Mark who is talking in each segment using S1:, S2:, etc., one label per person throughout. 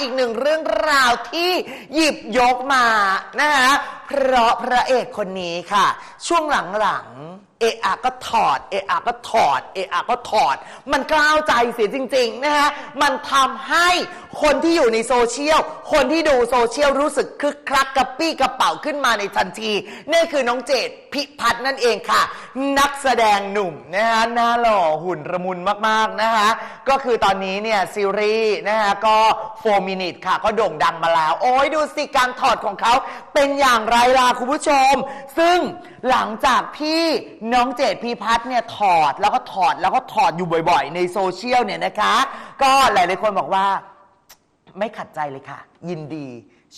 S1: อีกหนึ่งเรื่องราวที่หยิบยกมานะคะเพราะพระเอกคนนี้ค่ะ ช่วงหลังๆเอะอะก็ถอด เอะอะก็ถอด เอะอะก็ถอด มันกล้าวใจเสียจริง ๆ นะฮะมันทำให้ คนที่อยู่ในโซเชียล คนที่ดูโซเชียลรู้สึกคึกคักกระปี้กระเป๋าขึ้นมาในทันที นี่คือน้องเจดพิพัฒน์นั่นเองค่ะ นักแสดงหนุ่มนะฮะหน้าหล่อหุ่นระมุนมากๆนะคะก็คือตอนนี้เนี่ยซีรีส์นะฮะก็4 minute ค่ะ ก็โด่งดังมาแล้ว โอ้ยดูสิการถอดของเขาเป็นอย่างไรล่ะคุณผู้ชม ซึ่งหลังจากที่น้องเจดพิพัฒน์เนี่ยถอดแล้วก็ถอดแล้วก็ถอดอยู่บ่อย ๆ ในโซเชียลเนี่ยนะคะ ก็หลายๆคนบอกว่า ไม่ขัดใจเลยค่ะ ยินดี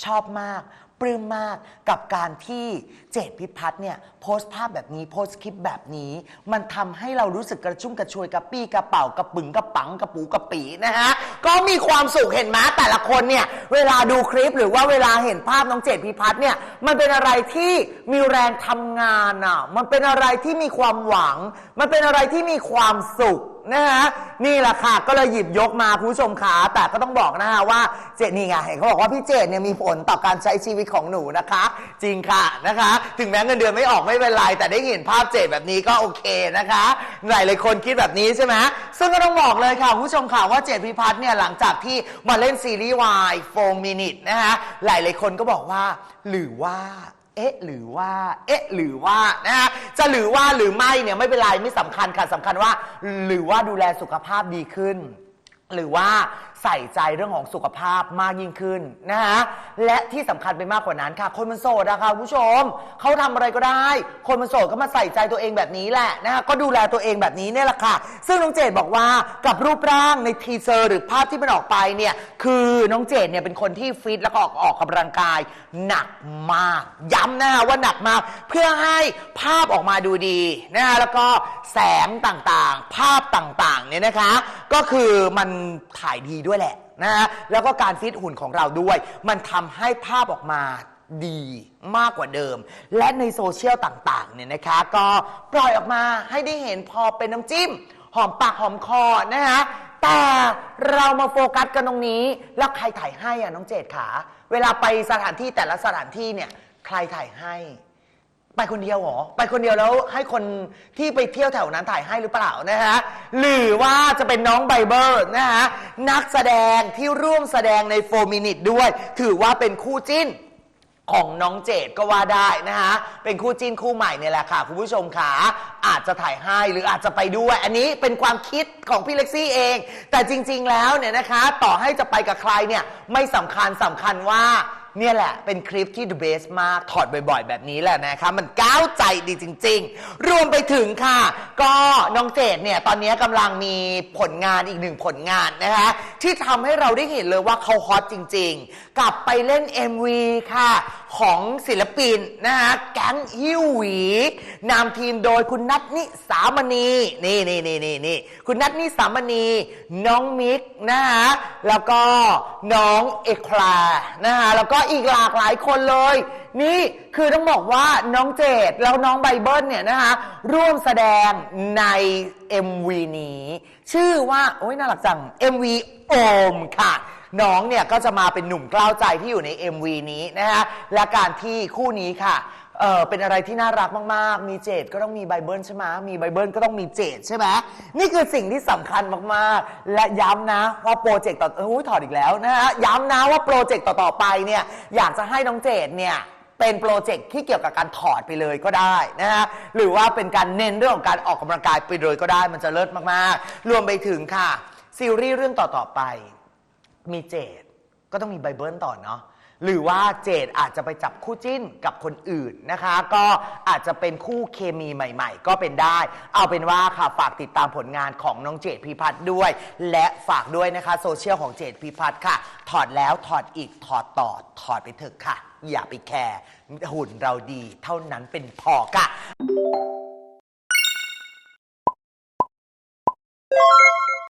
S1: ชอบมาก ปลื้มมากกับการที่เจดพิพัฒน์เนี่ยโพสต์ภาพแบบนี้โพสต์คลิปแบบนี้ มันทำให้เรารู้สึกกระชุ่มกระชวยกระปี้กระเป๋ากระปึงกระปังกระปูกระปีนะฮะ ก็มีความสุขเห็นไหมแต่ละคนเนี่ย เวลาดูคลิปหรือว่าเวลาเห็นภาพน้องเจดพิพัฒน์เนี่ยมันเป็นอะไรที่มีแรงทำงานอะมันเป็นอะไรที่มีความหวัง มันเป็นอะไรที่มีความสุขนะฮะนี่แหละค่ะก็เลยหยิบยกมาคุณผู้ชมขาแต่ก็ต้องบอกนะฮะว่าเจดนี่ไงเห็นเขาบอกว่าพี่เจดเนี่ยมีผลต่อการใช้ชีวิตของหนูนะคะ จริงค่ะนะคะ ถึงแม้เงินเดือนไม่ออกไม่เป็นไรแต่ได้เห็นภาพเจดแบบนี้ก็โอเคนะคะหลายหลายคนคิดแบบนี้ใช่ไหมซึ่งก็ต้องบอกเลยค่ะคุณผู้ชมค่ะว่าเจดพิพัฒน์เนี่ยหลังจากที่มาเล่นซีรีส์วาย4 minute นะคะหลายหลายคนก็บอกว่าหรือว่า เอ๊ะ หรือว่า เอ๊ะ หรือว่านะฮะจะหรือว่าหรือไม่เนี่ยไม่เป็นไรไม่สำคัญค่ะสำคัญว่า หรือว่าดูแลสุขภาพดีขึ้น หรือว่าใส่ใจเรื่องของสุขภาพมากยิ่งขึ้นนะฮะและที่สำคัญไปมากกว่านั้นค่ะ คนมันโสดอะค่ะคุณผู้ชมเขาทำอะไรก็ได้ คนมันโสดก็มาใส่ใจตัวเองแบบนี้แหละนะฮะก็ดูแลตัวเองแบบนี้เนี่ยแหละค่ะ ซึ่งน้องเจดบอกว่ากับรูปร่างในทีเซอร์หรือภาพที่มันออกไปเนี่ยคือน้องเจดเนี่ยเป็นคนที่ฟิตแล้วก็ออกออกกำลังกาย หนักมาก ย้ำนะฮะว่าหนักมาก เพื่อให้ภาพออกมาดูดีนะฮะแล้วก็แสงต่างๆ ภาพต่างๆเนี่ยนะคะ ก็คือมันถ่ายดีด้วยแหละนะฮะแล้วก็การฟิตหุ่นของเราด้วย มันทำให้ภาพออกมาดีมากกว่าเดิม และในโซเชียลต่างๆเนี่ยนะคะ ก็ปล่อยออกมาให้ได้เห็นพอเป็นน้ำจิ้ม หอมปากหอมคอนะฮะ แต่เรามาโฟกัสกันตรงนี้ แล้วใครถ่ายให้อะน้องเจดขาเวลาไปสถานที่แต่ละสถานที่เนี่ย ใครถ่ายให้ ไปคนเดียวเหรอไปคนเดียวแล้วให้คนที่ไปเที่ยวแถวนั้นถ่ายให้หรือเปล่านะฮะหรือว่าจะเป็นน้องไบเบิลนะฮะนักแสดงที่ร่วมแสดงใน 4 Minute ด้วย ถือว่าเป็นคู่จิ้น ของน้องเจดก็ว่าได้นะฮะเป็นคู่จิ้นคู่ใหม่เนี่ยแหละค่ะคุณผู้ชมขาอาจจะถ่ายให้หรืออาจจะไปด้วย อันนี้เป็นความคิดของพี่เล็กซี่เอง แต่จริง ๆ แล้วเนี่ยนะคะ ต่อให้จะไปกับใครเนี่ยไม่สำคัญสำคัญว่า เนี่ยแหละ เป็นคลิปที่ the best มาก ถอดบ่อยๆ แบบนี้แหละนะคะ มันก้าวใจดีจริง ๆ รวมไปถึงค่ะ ก็น้องเจดเนี่ย ตอนนี้กำลังมีผลงานอีกหนึ่งผลงานนะคะ ที่ทำให้เราได้เห็นเลยว่าเขาฮอตจริง ๆ กลับไปเล่น MV ค่ะ ของศิลปินนะคะแก๊งฮิวหวีนำทีมโดยคุณนัทนิสามณีนี่นี่นี่นี่นี่คุณนัทนิสามณีน้องมิกนะคะแล้วก็น้องเอคลานะคะแล้วก็อีกหลากหลายคนเลย นี่คือต้องบอกว่าน้องเจดแล้วน้องไบเบิลเนี่ยนะคะร่วมแสดงใน MV นี้ ชื่อว่า โอ้ยน่ารักจัง MV โอมค่ะ น้องเนี่ยก็จะมาเป็นหนุ่มกล้าวใจที่อยู่ใน MV นี้นะคะและการที่คู่นี้ค่ะเออเป็นอะไรที่น่ารักมาก ๆ มีเจดก็ต้องมีไบเบิลใช่ไหมมีไบเบิลก็ต้องมีเจดใช่ไหมนี่คือสิ่งที่สำคัญมาก ๆ และย้ำนะว่าโปรเจกต์ต่อเอยถอดอีกแล้วนะฮะย้ำนะว่าโปรเจกต์ต่อ ๆ ไปเนี่ยอยากจะให้น้องเจดเนี่ยเป็นโปรเจกต์ที่เกี่ยวกับการถอดไปเลยก็ได้นะฮะหรือว่าเป็นการเน้นเรื่องของการออกกำลังกายไปเลยก็ได้มันจะเลิศมาก ๆ รวมไปถึงค่ะซีรีส์เรื่องต่อ ๆ ไป มีเจดก็ต้องมีไบเบิลต่อเนาะหรือว่าเจดอาจจะไปจับคู่จิ้นกับคนอื่นนะคะ ก็อาจจะเป็นคู่เคมีใหม่ ๆ ก็เป็นได้ เอาเป็นว่าค่ะฝากติดตามผลงานของน้องเจดพิพัฒน์ด้วย และฝากด้วยนะคะโซเชียลของเจดพิพัฒน์ค่ะ ถอดแล้วถอดอีกถอดต่อถอดไปเถอะค่ะ อย่าไปแคร์หุ่นเราดีเท่านั้นเป็นพอค่ะ